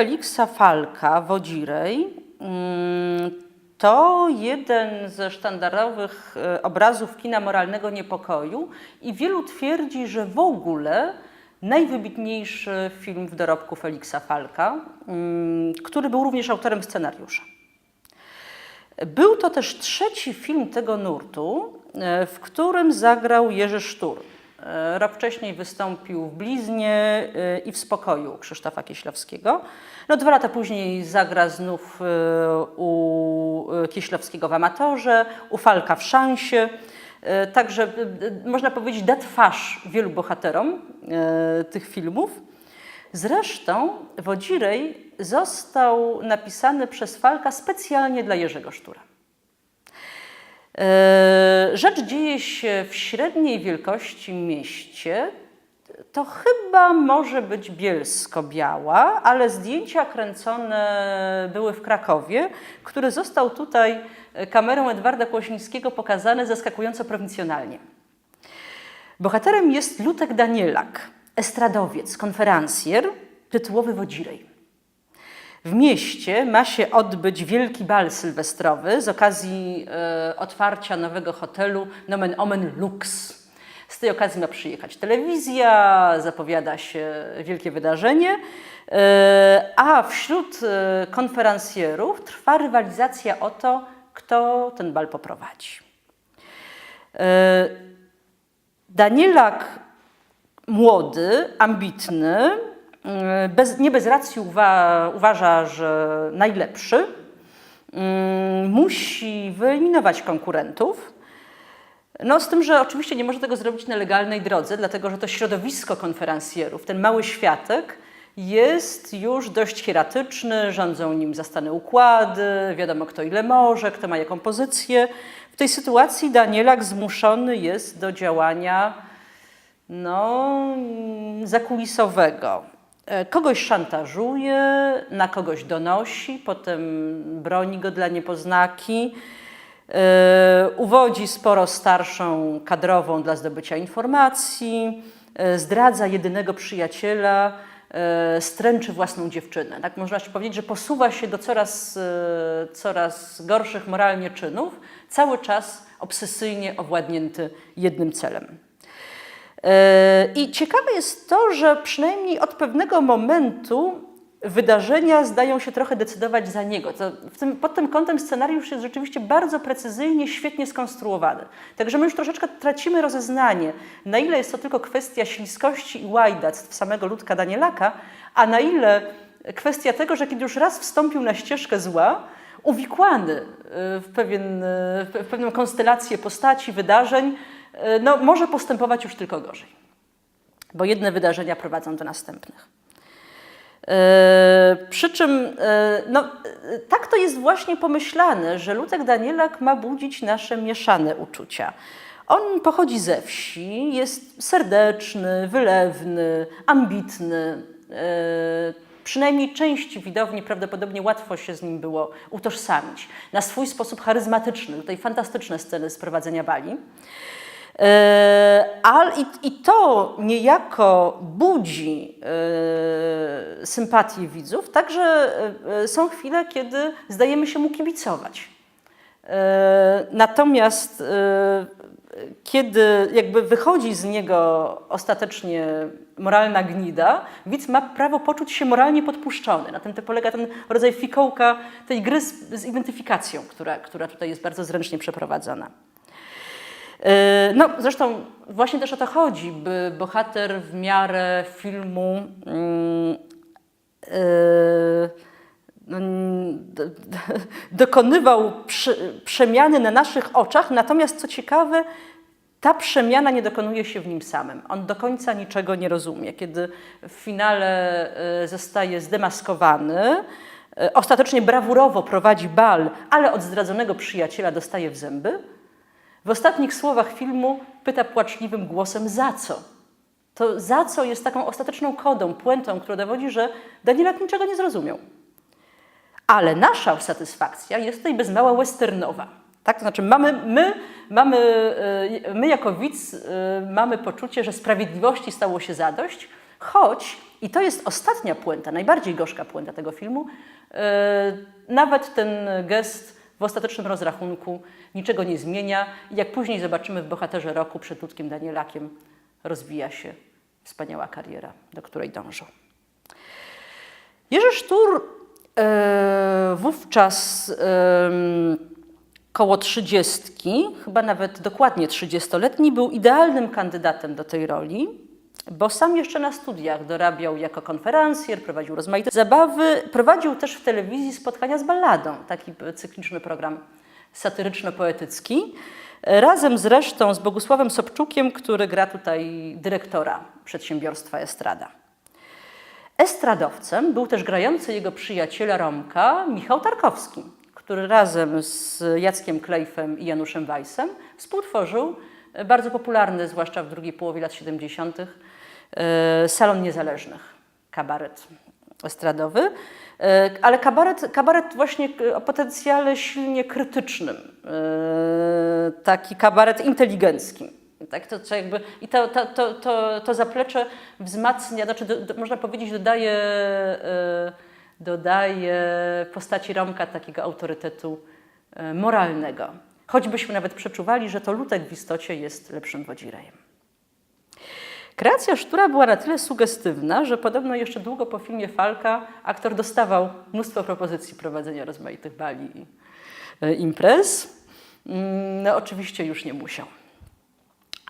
Feliksa Falka, Wodzirej, mm, to jeden ze sztandarowych e, obrazów kina moralnego niepokoju i wielu twierdzi, że w ogóle najwybitniejszy film w dorobku Feliksa Falka, mm, który był również autorem scenariusza. Był to też trzeci film tego nurtu, e, w którym zagrał Jerzy Sztur. E, Rok wcześniej wystąpił w Bliznie e, i w Spokoju Krzysztofa Kieślowskiego. No, dwa lata później zagra znów e, u Kieślowskiego w Amatorze, u Falka w Szansie. Także można powiedzieć da twarz wielu bohaterom tych filmów. Zresztą Wodzirej został napisany przez Falka specjalnie dla Jerzego Sztura. E, Rzecz dzieje się w średniej wielkości mieście. To chyba może być Bielsko-Biała, ale zdjęcia kręcone były w Krakowie, który został tutaj kamerą Edwarda Kłosińskiego pokazany zaskakująco prowincjonalnie. Bohaterem jest Lutek Danielak, estradowiec, konferencjer, tytułowy wodzirej. W mieście ma się odbyć wielki bal sylwestrowy z okazji e, otwarcia nowego hotelu Nomen Omen Lux. Z tej okazji ma przyjechać telewizja, zapowiada się wielkie wydarzenie, e, a wśród e, konferencjerów trwa rywalizacja o to, kto ten bal poprowadzi. E, Danielak młody, ambitny, bez, nie bez racji uwa, uważa, że najlepszy, mm, musi wyeliminować konkurentów. No z tym, że oczywiście nie może tego zrobić na legalnej drodze, dlatego że to środowisko konferencjerów, ten mały światek jest już dość hieratyczny, rządzą nim zastane układy, wiadomo kto ile może, kto ma jaką pozycję. W tej sytuacji Danielak zmuszony jest do działania no, zakulisowego. E, Kogoś szantażuje, na kogoś donosi, potem broni go dla niepoznaki. E, Uwodzi sporo starszą kadrową dla zdobycia informacji, e, zdradza jedynego przyjaciela, stręczy własną dziewczynę. Tak można powiedzieć, że posuwa się do coraz, coraz gorszych moralnie czynów, cały czas obsesyjnie owładnięty jednym celem. E, I ciekawe jest to, że przynajmniej od pewnego momentu wydarzenia zdają się trochę decydować za niego. Tym, pod tym kątem scenariusz jest rzeczywiście bardzo precyzyjnie, świetnie skonstruowany. Także my już troszeczkę tracimy rozeznanie, na ile jest to tylko kwestia śliskości i łajdactw samego Ludka Danielaka, a na ile kwestia tego, że kiedy już raz wstąpił na ścieżkę zła, uwikłany y, w, pewien, y, w pewną konstelację postaci, wydarzeń, no, może postępować już tylko gorzej. Bo jedne wydarzenia prowadzą do następnych. E, Przy czym e, no, e, tak to jest właśnie pomyślane, że Lutek Danielak ma budzić nasze mieszane uczucia. On pochodzi ze wsi, jest serdeczny, wylewny, ambitny. e, Przynajmniej części widowni prawdopodobnie łatwo się z nim było utożsamić. Na swój sposób charyzmatyczny, tutaj fantastyczne sceny z prowadzenia bali. E, Ale i, to niejako budzi e, sympatię widzów, także e, są chwile, kiedy zdajemy się mu kibicować. Natomiast kiedy jakby wychodzi z niego ostatecznie moralna gnida, widz ma prawo poczuć się moralnie podpuszczony. Na tym to polega ten rodzaj fikołka tej gry z, z identyfikacją, która, która tutaj jest bardzo zręcznie przeprowadzona. E, No, zresztą właśnie też o to chodzi, by bohater w miarę filmu mm, e, no, dokonywał prze, przemiany na naszych oczach, natomiast co ciekawe, ta przemiana nie dokonuje się w nim samym. On do końca niczego nie rozumie. Kiedy w finale e, zostaje zdemaskowany, ostatecznie brawurowo prowadzi bal, ale od zdradzonego przyjaciela dostaje w zęby, w ostatnich słowach filmu pyta płaczliwym głosem za co? To za co jest taką ostateczną kodą, puentą, która dowodzi, że Danielak niczego nie zrozumiał. Ale nasza satysfakcja jest tutaj bez mała westernowa. Tak? To znaczy mamy, my, mamy, y, my jako widz y, mamy poczucie, że sprawiedliwości stało się zadość, choć I to jest ostatnia puenta, najbardziej gorzka puenta tego filmu. E, Nawet ten gest w ostatecznym rozrachunku niczego nie zmienia. I jak później zobaczymy w Bohaterze Roku przed Ludkiem Danielakiem, rozwija się wspaniała kariera, do której dążą. Jerzy Sztur e, wówczas em, koło trzydziestki, chyba nawet dokładnie trzydziestoletni, był idealnym kandydatem do tej roli, bo sam jeszcze na studiach dorabiał jako konferencjer, prowadził rozmaite zabawy, prowadził też w telewizji spotkania z balladą, taki cykliczny program satyryczno-poetycki, razem zresztą z Bogusławem Sobczukiem, który gra tutaj dyrektora przedsiębiorstwa Estrada. Estradowcem był też grający jego przyjaciela Romka Michał Tarkowski, który razem z Jackiem Klejfem i Januszem Weissem współtworzył bardzo popularny, zwłaszcza w drugiej połowie lat 70., e, Salon Niezależnych, kabaret estradowy, E, ale kabaret, kabaret właśnie o potencjale silnie krytycznym, e, taki kabaret inteligencki. Tak, to, co jakby, I to, to, to, to, to zaplecze wzmacnia, znaczy do, do, można powiedzieć dodaje, e, dodaje postaci Romka takiego autorytetu e, moralnego. Choćbyśmy nawet przeczuwali, że to Lutek w istocie jest lepszym wodzirejem. Kreacja Sztura była na tyle sugestywna, że podobno jeszcze długo po filmie Falka aktor dostawał mnóstwo propozycji prowadzenia rozmaitych bali i e, imprez. Mm, No oczywiście już nie musiał.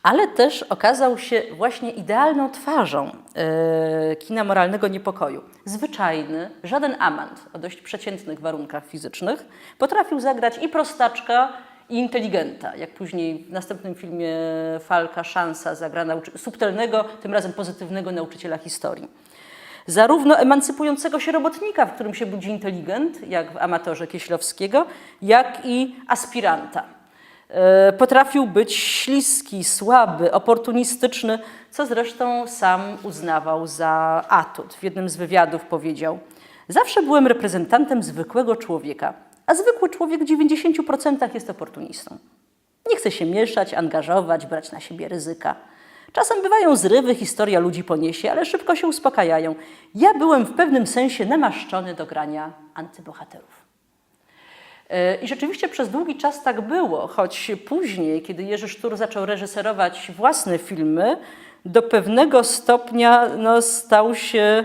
Ale też okazał się właśnie idealną twarzą e, kina moralnego niepokoju. Zwyczajny, żaden amant o dość przeciętnych warunkach fizycznych potrafił zagrać i prostaczka, i inteligenta, jak później w następnym filmie Falka Szansa zagra subtelnego, tym razem pozytywnego nauczyciela historii. Zarówno emancypującego się robotnika, w którym się budzi inteligent, jak w amatorze Kieślowskiego, jak i aspiranta. E, Potrafił być śliski, słaby, oportunistyczny, co zresztą sam uznawał za atut. W jednym z wywiadów powiedział: Zawsze byłem reprezentantem zwykłego człowieka, a zwykły człowiek w 90% jest oportunistą. Nie chce się mieszać, angażować, brać na siebie ryzyka. Czasem bywają zrywy, historia ludzi poniesie, ale szybko się uspokajają. Ja byłem w pewnym sensie namaszczony do grania antybohaterów. E, I rzeczywiście przez długi czas tak było, choć później, kiedy Jerzy Sztur zaczął reżyserować własne filmy, do pewnego stopnia no, stał się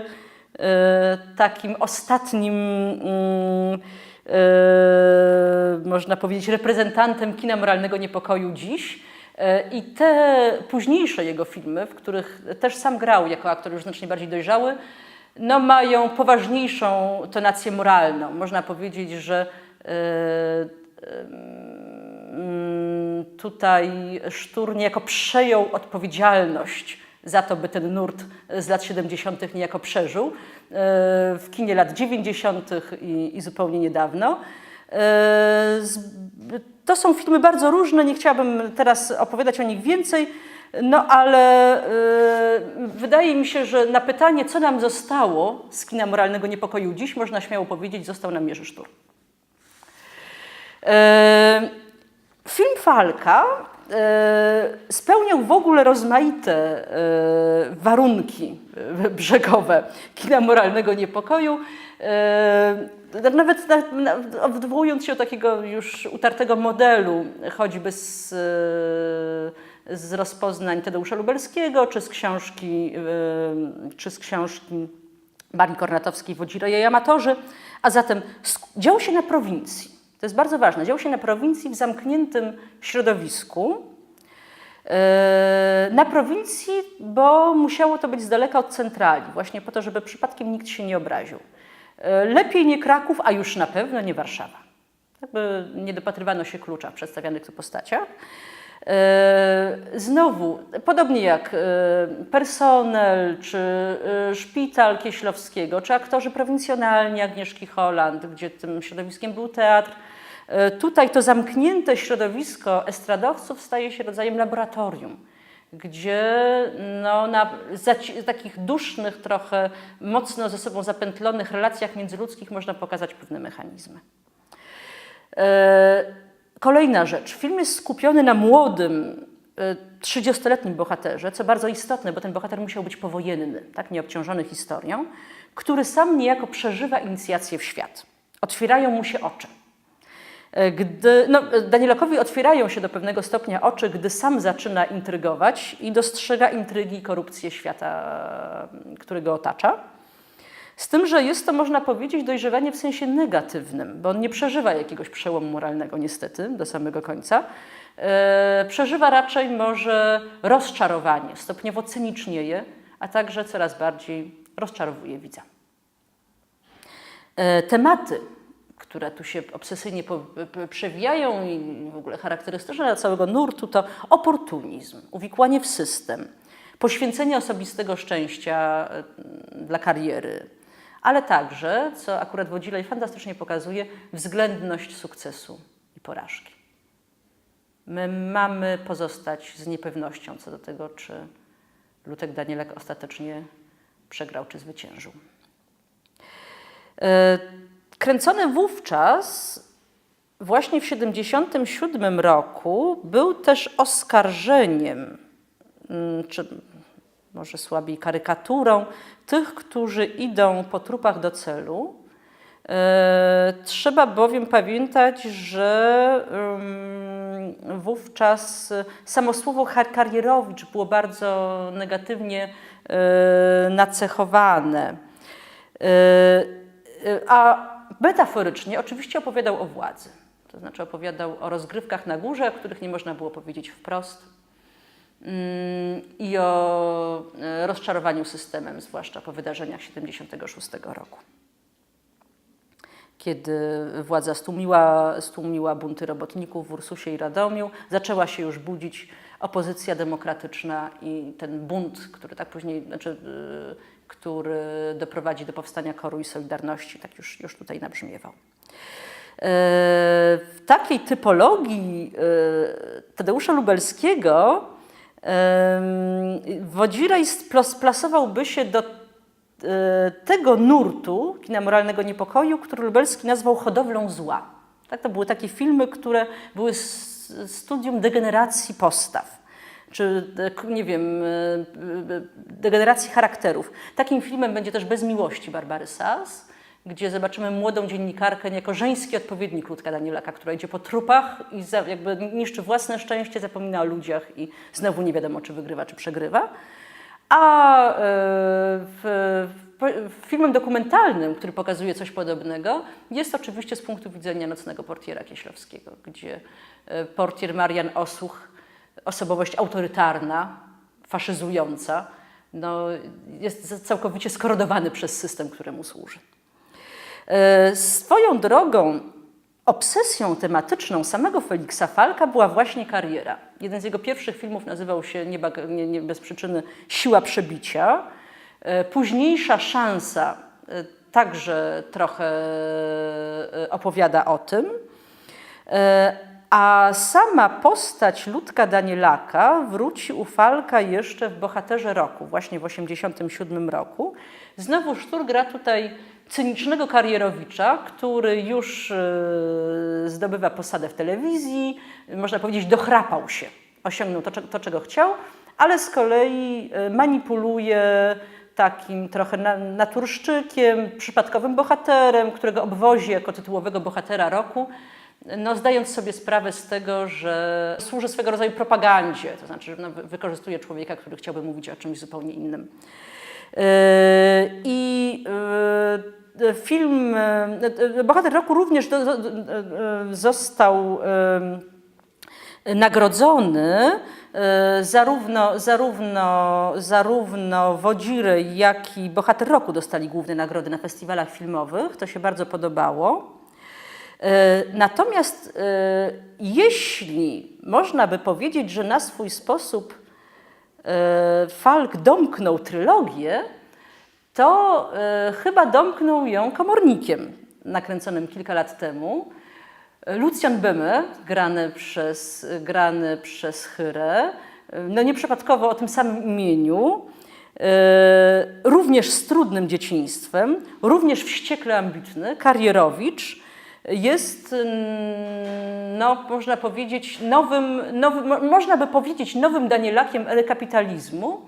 e, takim ostatnim, mm, można powiedzieć, reprezentantem kina moralnego niepokoju dziś. E, I te późniejsze jego filmy, w których też sam grał jako aktor już znacznie bardziej dojrzały, no, mają poważniejszą tonację moralną. Można powiedzieć, że e, mm, tutaj Sztur niejako przejął odpowiedzialność za to, by ten nurt z lat 70. niejako przeżył e, w kinie lat 90. i, i zupełnie niedawno. E, To są filmy bardzo różne, nie chciałabym teraz opowiadać o nich więcej, no ale e, wydaje mi się, że na pytanie, co nam zostało z kina moralnego niepokoju dziś, można śmiało powiedzieć, został nam Jerzy Sztur. Film Falka spełniał w ogóle rozmaite e, warunki e, brzegowe kina moralnego niepokoju. E, Nawet na, na, odwołując się do takiego już utartego modelu, choćby z, e, z rozpoznań Tadeusza Lubelskiego, czy z książki, e, czy z książki Marii Kornatowskiej Wodzireje i Amatorzy, a zatem działo się na prowincji. To jest bardzo ważne. Działo się na prowincji w zamkniętym środowisku. E, Na prowincji, bo musiało to być z daleka od centrali, właśnie po to, żeby przypadkiem nikt się nie obraził. E, Lepiej nie Kraków, a już na pewno nie Warszawa. Jakby nie dopatrywano się klucza w przedstawianych tu postaciach. E, Znowu, podobnie jak personel, czy szpital Kieślowskiego, czy aktorzy prowincjonalni Agnieszki Holland, gdzie tym środowiskiem był teatr, tutaj to zamknięte środowisko estradowców staje się rodzajem laboratorium, gdzie no, na takich dusznych, trochę mocno ze sobą zapętlonych relacjach międzyludzkich można pokazać pewne mechanizmy. E, Kolejna rzecz. Film jest skupiony na młodym 30-letnim bohaterze, co bardzo istotne, bo ten bohater musiał być powojenny, tak nieobciążony historią, który sam niejako przeżywa inicjację w świat. Otwierają mu się oczy. E, Gdy, no, otwierają się do pewnego stopnia oczy, gdy sam zaczyna intrygować i dostrzega intrygi i korupcję świata, który go otacza. Z tym, że jest to, można powiedzieć, dojrzewanie w sensie negatywnym, bo on nie przeżywa jakiegoś przełomu moralnego, niestety, do samego końca. E, przeżywa raczej może rozczarowanie, stopniowo cynicznieje, a także coraz bardziej rozczarowuje widza. E, tematy, które tu się obsesyjnie przewijają i w ogóle charakterystyczne dla całego nurtu, to oportunizm, uwikłanie w system, poświęcenie osobistego szczęścia e, dla kariery, ale także, co akurat Wodzilej fantastycznie pokazuje, względność sukcesu i porażki. My mamy pozostać z niepewnością co do tego, czy Lutek Danielek ostatecznie przegrał czy zwyciężył. E, Kręcony wówczas, właśnie w 1977 roku, był też oskarżeniem, mm, czy może słabiej karykaturą, tych, którzy idą po trupach do celu. E, Trzeba bowiem pamiętać, że ym, wówczas samo słowo kar- karierowicz było bardzo negatywnie e, nacechowane. E, A metaforycznie oczywiście opowiadał o władzy. To znaczy opowiadał o rozgrywkach na górze, o których nie można było powiedzieć wprost mm, i o e, rozczarowaniu systemem, zwłaszcza po wydarzeniach 76 roku. Kiedy władza stłumiła, stłumiła bunty robotników w Ursusie i Radomiu, zaczęła się już budzić opozycja demokratyczna i ten bunt, który tak później, znaczy, y, który doprowadzi do powstania Koru i Solidarności, tak już, już tutaj nabrzmiewał. E, W takiej typologii e, Tadeusza Lubelskiego Wodzirej splasowałby się do e, tego nurtu kina moralnego niepokoju, który Lubelski nazwał hodowlą zła. Tak, to były takie filmy, które były studium degeneracji postaw, czy e, k- nie wiem, e, e, degeneracji charakterów. Takim filmem będzie też Bez miłości Barbary Sas, gdzie zobaczymy młodą dziennikarkę jako żeński odpowiednik Ludka Danielaka, która idzie po trupach i jakby niszczy własne szczęście, zapomina o ludziach i znowu nie wiadomo, czy wygrywa, czy przegrywa. A e, w, w, filmem dokumentalnym, który pokazuje coś podobnego, jest oczywiście z punktu widzenia nocnego portiera Kieślowskiego, gdzie portier Marian Osuch, osobowość autorytarna, faszyzująca, no, jest całkowicie skorodowany przez system, któremu służy. E, Swoją drogą obsesją tematyczną samego Feliksa Falka była właśnie kariera. Jeden z jego pierwszych filmów nazywał się nie, nie, nie bez przyczyny Siła przebicia. E, Późniejsza szansa e, także trochę opowiada o tym. A sama postać Ludka Danielaka wróci u Falka jeszcze w Bohaterze Roku, właśnie w 1987 roku. Znowu Sztur gra tutaj cynicznego karierowicza, który już e, zdobywa posadę w telewizji, można powiedzieć dochrapał się, osiągnął to, to czego chciał, ale z kolei e, manipuluje takim trochę na, naturszczykiem, przypadkowym bohaterem, którego obwozi jako tytułowego bohatera roku, no, zdając sobie sprawę z tego, że służy swego rodzaju propagandzie, to znaczy że no, wy- wykorzystuje człowieka, który chciałby mówić o czymś zupełnie innym. Yy, I yy, film, yy, bohater roku również został nagrodzony zarówno, zarówno, zarówno Wodziry, jak i Bohater Roku dostali główne nagrody na festiwalach filmowych. To się bardzo podobało. E, Natomiast e, jeśli można by powiedzieć, że na swój sposób e, Falk domknął trylogię, to chyba domknął ją komornikiem nakręconym kilka lat temu. Lucjan Bemme, grany przez, grany przez Chyrę, no nieprzypadkowo o tym samym imieniu, również z trudnym dzieciństwem, również wściekle ambitny, karierowicz, jest, no, można powiedzieć, nowym, nowym, mo- można by powiedzieć, nowym Danielakiem ery kapitalizmu,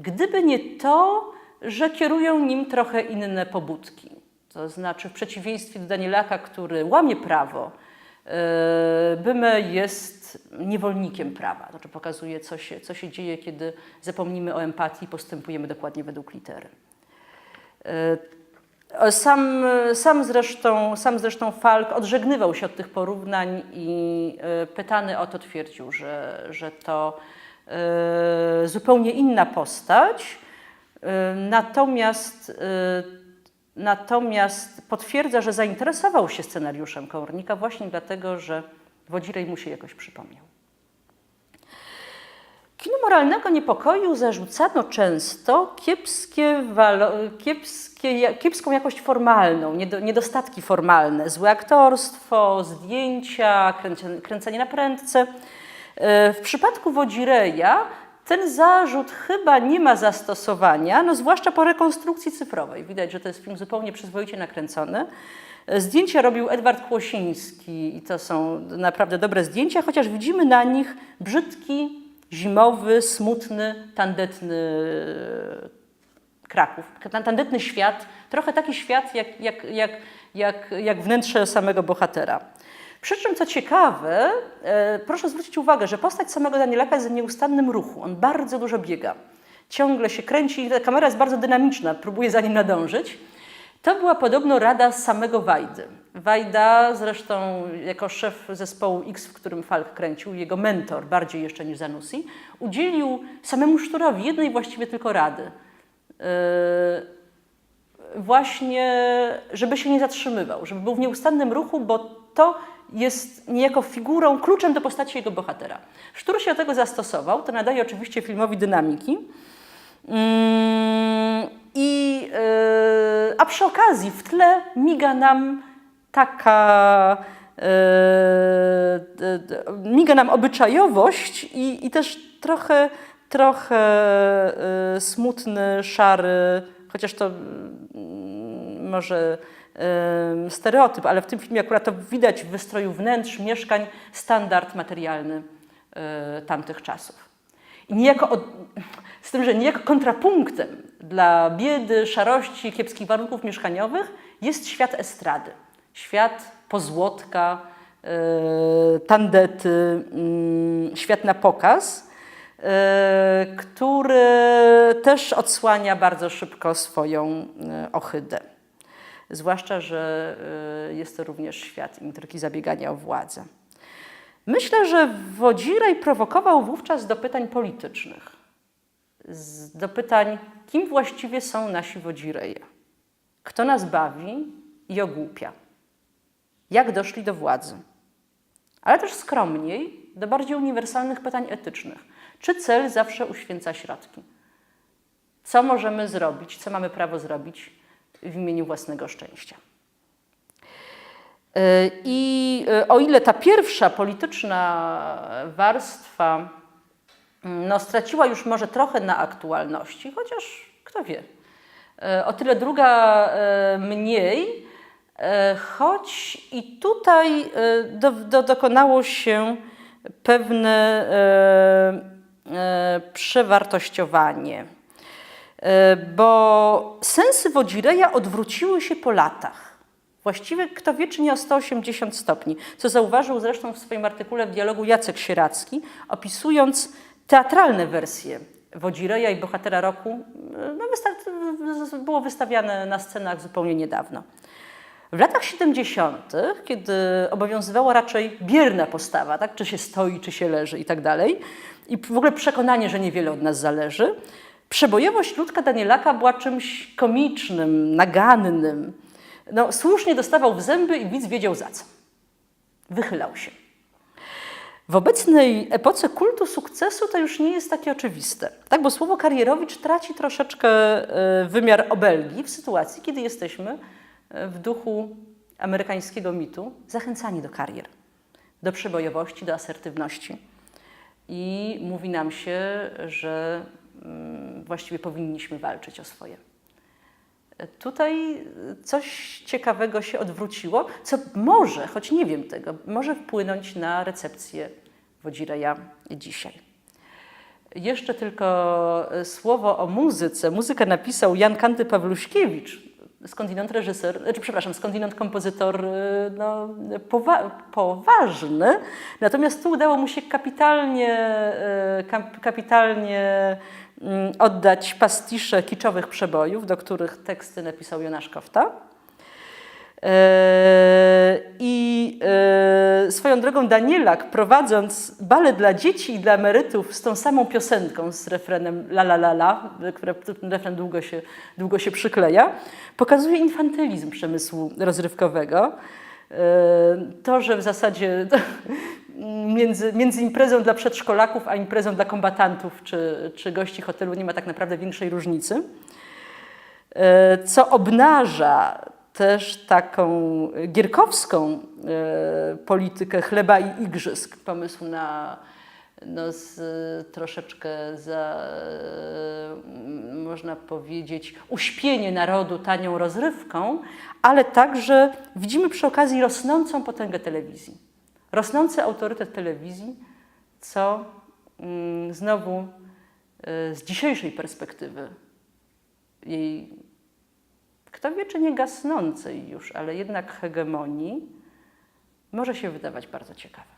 gdyby nie to, że kierują nim trochę inne pobudki. To znaczy, w przeciwieństwie do Danielaka, który łamie prawo, e, Byme jest niewolnikiem prawa. Znaczy pokazuje, co się, co się dzieje, kiedy zapomnimy o empatii i postępujemy dokładnie według litery. Sam, sam, zresztą, sam zresztą Falk odżegnywał się od tych porównań i e, pytany o to twierdził, że, że to e, zupełnie inna postać. E, Natomiast, natomiast potwierdza, że zainteresował się scenariuszem Komornika właśnie dlatego, że Wodzirej mu się jakoś przypomniał. Kinu moralnego niepokoju zarzucano często kiepskie kiepskie, kiepską jakość formalną, niedo, niedostatki formalne, złe aktorstwo, zdjęcia, kręcenie, kręcenie na prędce. E, W przypadku Wodzireja ten zarzut chyba nie ma zastosowania, no zwłaszcza po rekonstrukcji cyfrowej. Widać, że to jest film zupełnie przyzwoicie nakręcony. E, Zdjęcia robił Edward Kłosiński i to są naprawdę dobre zdjęcia, chociaż widzimy na nich brzydki, zimowy, smutny, tandetny Kraków, tandetny świat, trochę taki świat jak, jak, jak, jak, jak wnętrze samego bohatera. Przy czym, co ciekawe, e, proszę zwrócić uwagę, że postać samego Danielaka jest w nieustannym ruchu. On bardzo dużo biega. Ciągle się kręci, kamera jest bardzo dynamiczna, próbuje za nim nadążyć. To była podobno rada samego Wajdy. Wajda, zresztą jako szef zespołu X, w którym Falk kręcił, jego mentor, bardziej jeszcze niż Zanussi, udzielił samemu Szturowi jednej właściwie tylko rady. Yy, właśnie, żeby się nie zatrzymywał, żeby był w nieustannym ruchu, bo to jest niejako figurą, kluczem do postaci jego bohatera. Sztur się do tego zastosował, to nadaje oczywiście filmowi dynamiki. Mm, I, yy, a przy okazji w tle miga nam taka yy, miga nam obyczajowość i, i też trochę, trochę yy, smutny, szary, chociaż to mm, może yy, stereotyp, ale w tym filmie akurat to widać w wystroju wnętrz, mieszkań, standard materialny yy, tamtych czasów. I niejako od, z tym, że niejako kontrapunktem dla biedy, szarości, kiepskich warunków mieszkaniowych jest świat estrady. Świat pozłotka, yy, tandety, yy, świat na pokaz, yy, który też odsłania bardzo szybko swoją yy, ohydę. Zwłaszcza, że jest to również świat intrygi zabiegania o władzę. Myślę, że Wodzirej prowokował wówczas do pytań politycznych, do pytań, kim właściwie są nasi Wodzireje, kto nas bawi i ogłupia, jak doszli do władzy, ale też skromniej do bardziej uniwersalnych pytań etycznych. Czy cel zawsze uświęca środki? Co możemy zrobić, co mamy prawo zrobić w imieniu własnego szczęścia? E, I e, o ile ta pierwsza polityczna warstwa no, straciła już może trochę na aktualności, chociaż kto wie, e, o tyle druga e, mniej, e, choć i tutaj do, do, dokonało się pewne przewartościowanie. Bo sensy Wodzireja odwróciły się po latach. Właściwie kto wie, czy nie o 180 stopni, co zauważył zresztą w swoim artykule w dialogu Jacek Sieracki, opisując teatralne wersje Wodzireja i Bohatera Roku. No, wysta- było wystawiane na scenach zupełnie niedawno. W latach 70., kiedy obowiązywała raczej bierna postawa, tak? czy się stoi, czy się leży i tak dalej, i w ogóle przekonanie, że niewiele od nas zależy, przebojowość Ludka Danielaka była czymś komicznym, nagannym. No, słusznie dostawał w zęby i widz wiedział za co. Wychylał się. W obecnej epoce kultu sukcesu to już nie jest takie oczywiste, tak? bo słowo karierowicz traci troszeczkę e, wymiar obelgi w sytuacji, kiedy jesteśmy e, w duchu amerykańskiego mitu zachęcani do karier, do przebojowości, do asertywności. I mówi nam się, że mm, właściwie powinniśmy walczyć o swoje. Tutaj coś ciekawego się odwróciło, co może, choć nie wiem tego, może wpłynąć na recepcję Wodzireja dzisiaj. Jeszcze tylko słowo o muzyce. Muzykę napisał Jan Kanty Pawluśkiewicz, skądinąd reżyser, czy przepraszam, skądinąd kompozytor no, powa poważny. Natomiast tu udało mu się kapitalnie, e, kap kapitalnie oddać pastisze kiczowych przebojów, do których teksty napisał Jonasz Kofta. E, I e, swoją drogą Danielak, prowadząc balet dla dzieci i dla emerytów z tą samą piosenką, z refrenem la la la la, które ten refren długo się, długo się przykleja, pokazuje infantylizm przemysłu rozrywkowego. To, że w zasadzie między, między imprezą dla przedszkolaków a imprezą dla kombatantów czy, czy gości hotelu nie ma tak naprawdę większej różnicy co obnaża też taką gierkowską e, politykę chleba i igrzysk, pomysł na no, z, troszeczkę za, można powiedzieć, uśpienie narodu tanią rozrywką, ale także widzimy przy okazji rosnącą potęgę telewizji, rosnący autorytet telewizji, co mm, znowu e, z dzisiejszej perspektywy jej kto wie, czy nie gasnącej już, ale jednak hegemonii, może się wydawać bardzo ciekawe.